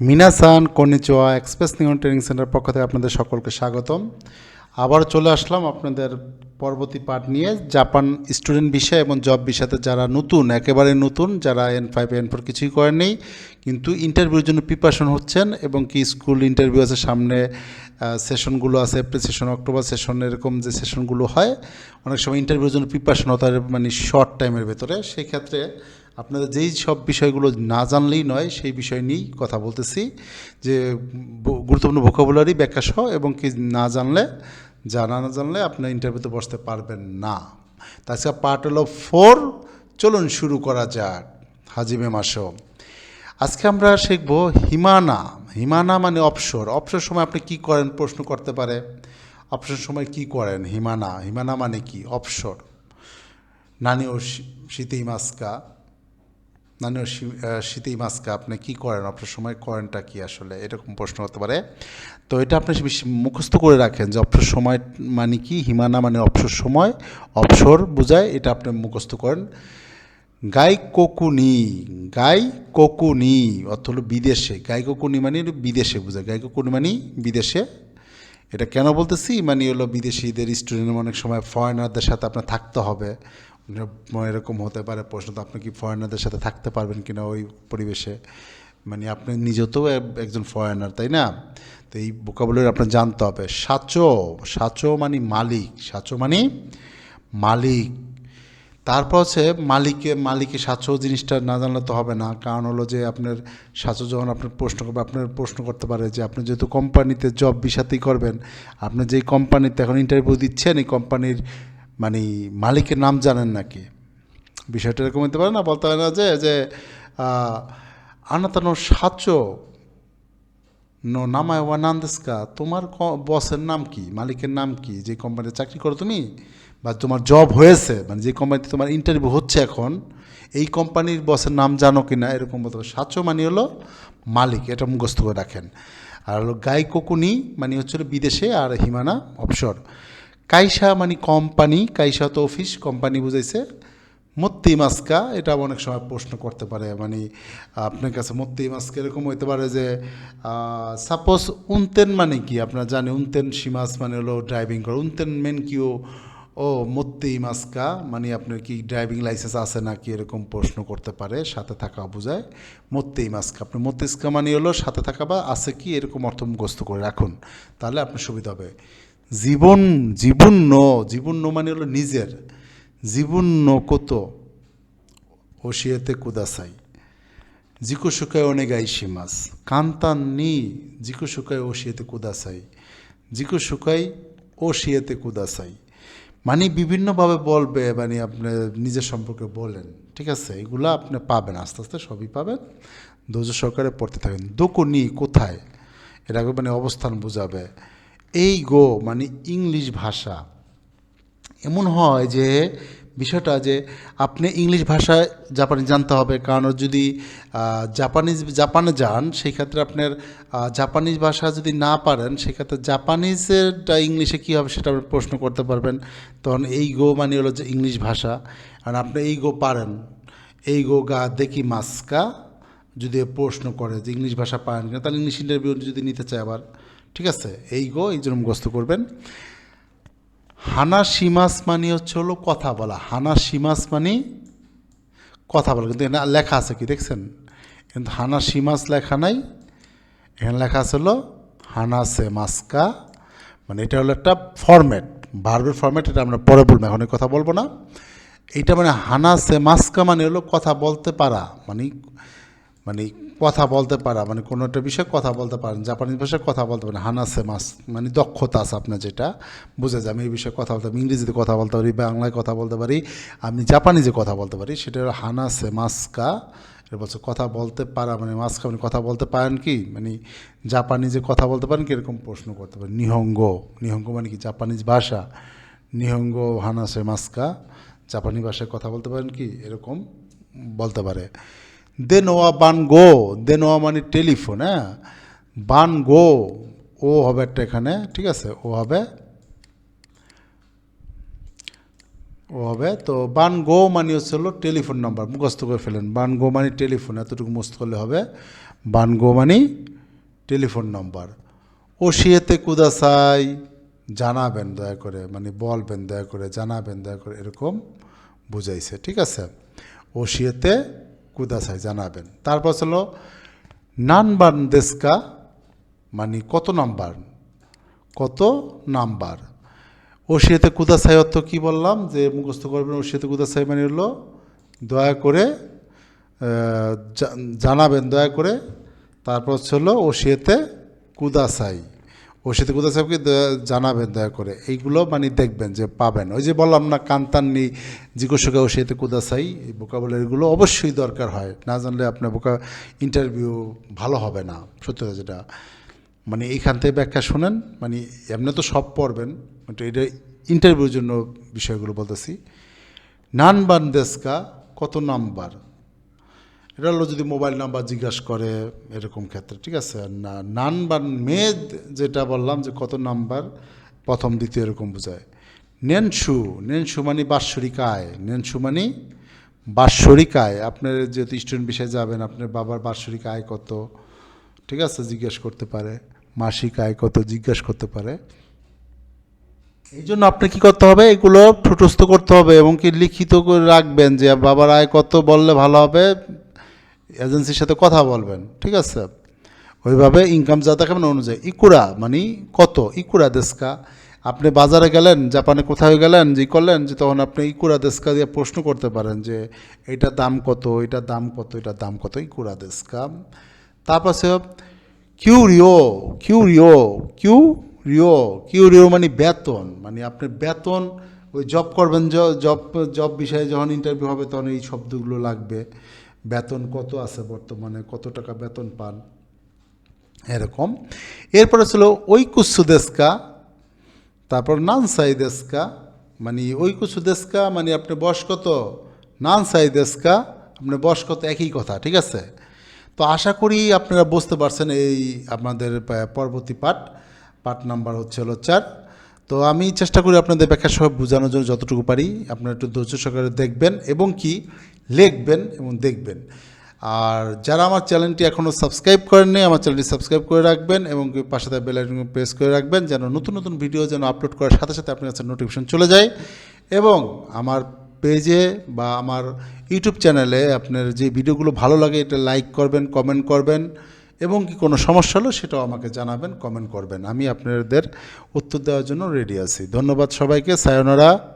মিনাসান কনিচোয়া এক্সপ্রেস নিউন training centre পক্ষ থেকে আপনাদের সকলকে স্বাগতম। আবার চলে আসলাম আপনাদের পরবর্তী পাঠ নিয়ে। জাপান স্টুডেন্ট বিষয় এবং জব বিষয়তে যারা নতুন, একেবারে নতুন, যারা এন ফাইভ এন ফোর কিছুই করেনি কিন্তু ইন্টারভিউর জন্য প্রিপারেশন হচ্ছেন এবং কি স্কুল ইন্টারভিউ আছে, সামনে সেশনগুলো আছে এপ্রিল সেশন অক্টোবর সেশন এরকম যে সেশনগুলো হয়, অনেক সময় ইন্টারভিউর জন্য প্রিপারেশন হতে মানে শর্ট টাইমের ভেতরে। সেই ক্ষেত্রে আপনাদের যেই সব বিষয়গুলো না জানলেই নয়, সেই বিষয় নিয়েই কথা বলতেছি, যে গুরুত্বপূর্ণ ভোকাবুলারি ব্যাখ্যা এবং কি না জানলে জানা না জানলে আপনার ইন্টারভিউতে বসতে পারবেন না। তাছাড়া পার্ট হলো ফোর চলুন শুরু করা যাক হাজিমে মাসো আজকে আমরা শিখব হিমানা। হিমানা মানে অবসর। অবসর সময় আপনি কি করেন, প্রশ্ন করতে পারে। অবসর সময় কি করেন, হিমানা? হিমানা মানে কি? অবসর। নানি ও শী- শীতেই মাস্কা। ও শীতেই মাস্কা আপনি কি করেন? অবসর সময় করেনটা কি আসলে? এরকম প্রশ্ন হতে পারে। তো এটা আপনি বেশি মুখস্থ করে রাখেন যে অবসর সময় মানে কি? হিমানা মানে অবসর সময়, অবসর বোঝায়, এটা আপনি মুখস্থ করেন। গাই কোকুনি গাই কোকুনি, অর্থ হলো বিদেশে। গাই কোকুনি মানে বিদেশে বোঝায়। গাই কোকুনি মানে বিদেশে। এটা কেন বলতেছি? মানে হলো বিদেশিদের স্টুডেন্ট অনেক সময় ফরেনারদের সাথে আপনার থাকতে হবে। এরকম হতে পারে প্রশ্ন, তো আপনি কি ফরেনারদের সাথে থাকতে পারবেন কিনা ওই পরিবেশে? মানে আপনি নিজেও তো একজন ফরেনার তাই না? তো এই বোকাবুলারি আপনার জানতে হবে। সাচো সাচো মানে মালিক, সাচো মানে মালিক। তারপর হচ্ছে মালিকে মালিকে সাচো জিনিসটা না জানলে তো হবে না। কারণ হলো যে আপনার সাচো যখন আপনার প্রশ্ন করবে, আপনার প্রশ্ন করতে পারে যে আপনি যেহেতু কোম্পানিতে জব বিষাতেই করবেন, আপনি যেই কোম্পানিতে এখন ইন্টারভিউ দিচ্ছেন, এই কোম্পানির মানে মালিকের নাম জানেন নাকি? বিষয়টা এরকম হতে পারে না? বলতে পারে না যে যে আনাতানো সাচো নো নামায় ওয়ানান্দেস্কা তোমার বসের নাম কি? মালিকের নাম কি? যে কোম্পানিতে চাকরি করো তুমি, বা তোমার জব হয়েছে মানে যে কোম্পানিতে তোমার ইন্টারভিউ হচ্ছে এখন, এই কোম্পানির বসের নাম জানো কি না এরকম বলতে সাচো মানে হলো মালিক, এটা মুখস্থ করে রাখেন। আর হলো গাই কোকুনি মানে হচ্ছে বিদেশে আর হিমানা অবসর কাইসা মানে কোম্পানি, কাইসা তো অফিস, কোম্পানি বুঝাইছে। মত্তি মাস্কা, এটা অনেক সময় প্রশ্ন করতে পারে। মানে আপনার কাছে মত্তি মাস্কা এরকম হইতে পারে যে সাপোজ উনতেন মানে কি? আপনার জানেন উনতেন সীমাস মানে হলো ড্রাইভিং করে উনতেন মেন কি ও? মত্তি মাস্কা মানে আপনার কি ড্রাইভিং লাইসেন্স আছে নাকি এরকম প্রশ্ন করতে পারে, সাথে থাকা বোঝায়। মত্তেই মাস্কা। আপনি মস্তিষ্কা মানে হলো সাথে থাকা বা আছে কি এরকম অর্থ মুখস্থ করে রাখুন। তাহলে আপনার সুবিধা হবে। জীবন জীবন্য জীবন্য মানে হলো নিজের। জীবন্য কত? ওশিয়েতে কুদাসাই। জিকু শুকায় আইসি সীমাস কান্তান নি জিকু শুকায় ওশিয়েতে কুদাসাই। জিকু শুকাই ওশিয়েতে কুদাসাই। মানে বিভিন্নভাবে বলবে মানে আপনি নিজের সম্পর্কে বলেন। ঠিক আছে? এগুলো আপনি পাবেন, আস্তে আস্তে সবই পাবেন। ধৈর্য সহকারে পড়তে থাকেন। দোকনি কোথায়? এটা মানে অবস্থান বোঝাবে। এই গো মানে ইংলিশ ভাষা। এমন হয় যে, বিষয়টা যে আপনি ইংলিশ ভাষায় জাপানি জানতে হবে, কারণ যদি জাপানিজ, জাপানে যান সেই ক্ষেত্রে আপনার জাপানিজ ভাষা যদি না পারেন, সেক্ষেত্রে জাপানিজেরটা ইংলিশে কী হবে সেটা আপনি প্রশ্ন করতে পারবেন। তখন এই গো মানে হলো যে ইংলিশ ভাষা। আর আপনি এই গো পারেন। এই গো গা দেখি মাস্কা, যদি প্রশ্ন করে যে ইংলিশ ভাষা পারেন কিনা, তাহলে ইংলিশ ইন্টারভিউ যদি নিতে চায় আবার। ঠিক আছে? এই গো, এই জন্য মুখস্থ করবেন। হানা সীমাস মানে হচ্ছে হলো কথা বলা। হানা সীমাস মানে কথা বলা। কিন্তু এখানে লেখা আছে কি দেখছেন? কিন্তু হানা সীমাস লেখা নাই। এখানে লেখা আছে হলো হানা সে মাস্কা। মানে এটা হলো একটা ফরম্যাট ভার্বের ফরম্যাট এটা আমরা পরে বলব, এখন কথা বলব না। এইটা মানে হানা সে মাস্কা মানে হলো কথা বলতে পারা। মানে মানে কথা বলতে পারা মানে কোনো একটা বিষয়ে কথা বলতে পারেন জাপানিজ ভাষায় কথা বলতে পারেন হানাসে মাস মানে দক্ষতা আছে আপনার যেটা বুঝে যায় আমি এই বিষয়ে কথা বলতে পারি ইংরেজিতে কথা বলতে পারি বাংলায় কথা বলতে পারি আমি জাপানিজে কথা বলতে পারি সেটা হলো হানাসে মাস্কা এর বলছে কথা বলতে পারা মানে মাস্কা মানে কথা বলতে পারেন কি মানে জাপানিজে কথা বলতে পারেন কি এরকম প্রশ্ন করতে পারেন নিহঙ্গ নিহঙ্গ মানে কি জাপানিজ ভাষা নিহঙ্গ হানাসে মাস্কা জাপানি ভাষায় কথা বলতে পারেন কি এরকম বলতে পারে দেনোয়া বান গো দেনোয়া মানে টেলিফোন হ্যাঁ? বান গো, ও হবে একটা এখানে, ঠিক আছে? ও হবে ও হবে, তো বান গো মানে হচ্ছে হলো টেলিফোন নাম্বার, মুখস্থ করে ফেলেন। বান গো মানে টেলিফোন, এতটুকু মুস্ত করলে হবে। বান গো মানে টেলিফোন নাম্বার। নম্বর ওসিয়েতে কুদাসাই জানাবেন দয়া করে মানে বলবেন দয়া করে, জানাবেন দয়া করে, এরকম বুঝাইছে, ঠিক আছে? ও ওসিয়েতে কুদাসাই জানাবেন। তারপর হলো নানবান দেশকা মানে কত নাম্বার? কত নাম্বার? ওসিয়েতে কুদাসাই অর্থ কী বললাম? যে মুখস্থ করবেন, ওসিয়েতে কুদাসাই মানে হলো দয়া করে জানাবেন দয়া করে। তারপর হলো ওসিয়েতে কুদাসাই ওসিয়েতে কুদাসাইকে দয়া- জানাবেন দয়া করে। এইগুলো মানে দেখবেন যে পাবেন। ওই যে বললাম না, কান্তান্নি জিজ্ঞাসা ওসিয়েতে কুদাসাই এই বোকাবলারিগুলো অবশ্যই দরকার হয়। না জানলে আপনার বোকা ইন্টারভিউ ভালো হবে না, সত্যি কথা যেটা। মানে এইখান থেকে ব্যাখ্যা শোনেন মানে এমনি তো সব পড়বেন, কিন্তু এটা ইন্টারভিউর জন্য বিষয়গুলো বলতেছি। নান বান দেশকা, কত নাম্বার? এটা হলো যদি মোবাইল নাম্বার জিজ্ঞাসা করে এরকম ক্ষেত্রে, ঠিক আছে? না নান বা মেদ যেটা বললাম যে কত নাম্বার, প্রথম, দ্বিতীয় এরকম বোঝায়। নেনসু নেনসু মানে বাৎসরিক আয় নেনসু মানে বাৎসরিক আয় আপনার যেহেতু স্টুডেন্ট বিষয়ে যাবেন, আপনার বাবার বাৎসরিক আয় কত? ঠিক আছে, জিজ্ঞেস করতে পারে। মাসিক আয় কত? জিজ্ঞেস করতে পারে। এই জন্য আপনি কী করতে হবে? এগুলো ঠুটস্থ করতে হবে এবং কি লিখিত করে রাখবেন যে বাবার আয় কত বললে ভালো হবে? এজেন্সির সাথে কথা বলবেন, ঠিক আছে? ওইভাবে ইনকাম যা দেখাবেন অনুযায়ী, ইকুরা মানে কত? ইকুরা দেশকা। আপনি বাজারে গেলেন, জাপানে কোথায় গেলেন যে করলেন, যে তখন আপনি ইকুরা দেশকা দিয়ে প্রশ্ন করতে পারেন যে এটার দাম কত? এটার দাম কত? এটার দাম কত? ইকুরা দেশকা। তারপর সে কিউ রিও কিউ রিও কিউ রিও কিউ রিও মানে বেতন। মানে আপনি বেতন, ওই জব করবেন জব জব বিষয়ে যখন ইন্টারভিউ হবে, তখন এই শব্দগুলো লাগবে। বেতন কত আছে বর্তমানে? কত টাকা বেতন পান? এরকম। এরপরে ছিল ঐকুসু দেশকা, তারপর নানসাই দেশকা মানে ঐকুসু দেশকা মানে আপনি বয়স কত? নানসাই দেশকা আপনার বয়স কত? একই কথা, ঠিক আছে? তো আশা করি আপনারা বুঝতে পারছেন এই আপনাদের পরবর্তী পাঠ। পাঠ নাম্বার হচ্ছে হলো চার। তো আমি চেষ্টা করি আপনাদের ব্যাখ্যা সব বোঝানোর জন্য যতটুকু পারি। আপনারা একটু ধৈর্য সহকারে দেখবেন এবং কি লিখবেন এবং দেখবেন। আর যারা আমার চ্যানেলটি এখনও সাবস্ক্রাইব করেননি, আমার চ্যানেলটি সাবস্ক্রাইব করে রাখবেন এবং পাশে থাকা বেল প্রেস করে রাখবেন যেন নতুন নতুন ভিডিও যেন আপলোড করার সাথে সাথে আপনার কাছে নোটিফিকেশন চলে যায়। এবং আমার পেজে বা আমার ইউটিউব চ্যানেলে আপনার যে ভিডিওগুলো ভালো লাগে, এটা লাইক করবেন কমেন্ট করবেন। এবং কি কোনো সমস্যা হলো সেটাও আমাকে জানাবেন কমেন্ট করবেন। আমি আপনাদের উত্তর দেওয়ার জন্য রেডি আছি। ধন্যবাদ সবাইকে। সায়নারা